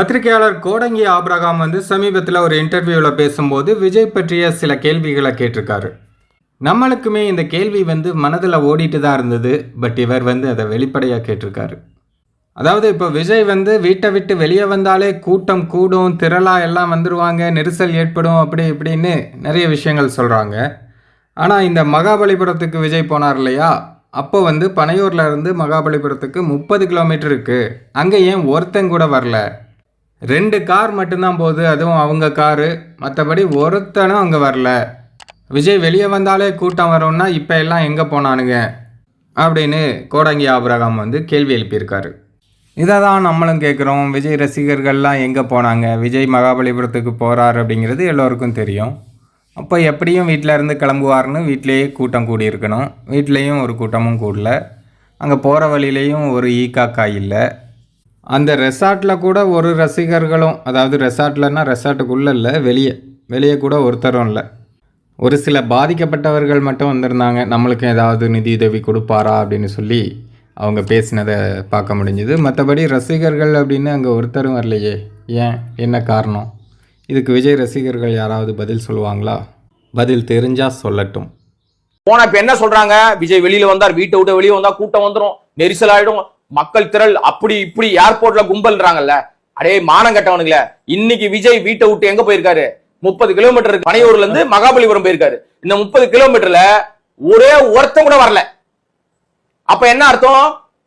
பத்திரிகையாளர் கோடங்கி ஆப்ரகாம் வந்து சமீபத்தில் ஒரு இன்டர்வியூவில் பேசும்போது விஜய் பற்றிய சில கேள்விகளை கேட்டிருக்காரு. நம்மளுக்குமே இந்த கேள்வி வந்து மனதில் ஓடிட்டு தான் இருந்தது பட் இவர் வந்து அதை வெளிப்படையாக கேட்டிருக்காரு. அதாவது இப்போ விஜய் வந்து வீட்டை விட்டு வெளியே வந்தாலே கூட்டம் கூடும் திரளா எல்லாம் வந்துடுவாங்க நெரிசல் ஏற்படும் அப்படி இப்படின்னு நிறைய விஷயங்கள் சொல்கிறாங்க ஆனால் இந்த மகாபலிபுரத்துக்கு விஜய் போனார் இல்லையா? அப்போ வந்து பனையூரில் இருந்து மகாபலிபுரத்துக்கு முப்பது கிலோமீட்டர் இருக்குது அங்கே ஏன் ஒருத்தங்கூட வரல? ரெண்டு கார் மட்டும்தான் போகுது அதுவும் அவங்க காரு. மற்றபடி ஒருத்தனும் அங்கே வரல. விஜய் வெளியே வந்தாலே கூட்டம் வரும்னா இப்போ எல்லாம் எங்கே போனானுங்க? அப்படின்னு கோடங்கி ஆபிரகாம் வந்து கேள்வி எழுப்பியிருக்காரு. இதை தான் நம்மளும் கேட்குறோம் விஜய் ரசிகர்கள்லாம் எங்கே போனாங்க? விஜய் மகாபலிபுரத்துக்கு போகிறார் அப்படிங்கிறது எல்லோருக்கும் தெரியும். அப்போ எப்படியும் வீட்டில் இருந்து கிளம்புவார்னு வீட்டிலேயே கூட்டம் கூடியிருக்கணும். வீட்லேயும் ஒரு கூட்டமும் கூடல. அங்கே போகிற வழியிலையும் ஒரு ஈ காக்கா இல்லை. அந்த ரெசார்ட்டில் கூட ஒரு ரசிகர்களும் அதாவது ரெசார்ட்லன்னா ரெசார்ட்டுக்குள்ளே இல்லை வெளியே. வெளியே கூட ஒருத்தரும் இல்லை. ஒரு சில பாதிக்கப்பட்டவர்கள் மட்டும் வந்திருந்தாங்க. நம்மளுக்கு ஏதாவது நிதியுதவி கொடுப்பாரா அப்படின்னு சொல்லி அவங்க பேசினதை பார்க்க முடிஞ்சுது. மற்றபடி ரசிகர்கள் அப்படின்னு அங்கே ஒருத்தரும் வரலையே. ஏன்? என்ன காரணம்? இதுக்கு விஜய் ரசிகர்கள் யாராவது பதில் சொல்லுவாங்களா? பதில் தெரிஞ்சால் சொல்லட்டும். போனா இப்ப என்ன சொல்றாங்க? விஜய் வெளியில வந்தார் வீட்டை விட்டு வெளியே வந்தா கூட்டம் வந்துடும் நெரிசல் ஆயிடும். மக்கள் திரள் அப்படி இப்படி ஏர்போர்ட்ல கும்பல்றாங்கல்ல. அடே மானம் கட்டவனுங்களே இன்னைக்கு விஜய் வீட்டை விட்டு எங்க போயிருக்காரு? முப்பது கிலோமீட்டர் பனையூர்ல இருந்து மகாபலிபுரம் போயிருக்காரு. இந்த முப்பது கிலோமீட்டர்ல ஒரே ஒருத்தன் கூட வரல. அப்ப என்ன அர்த்தம்?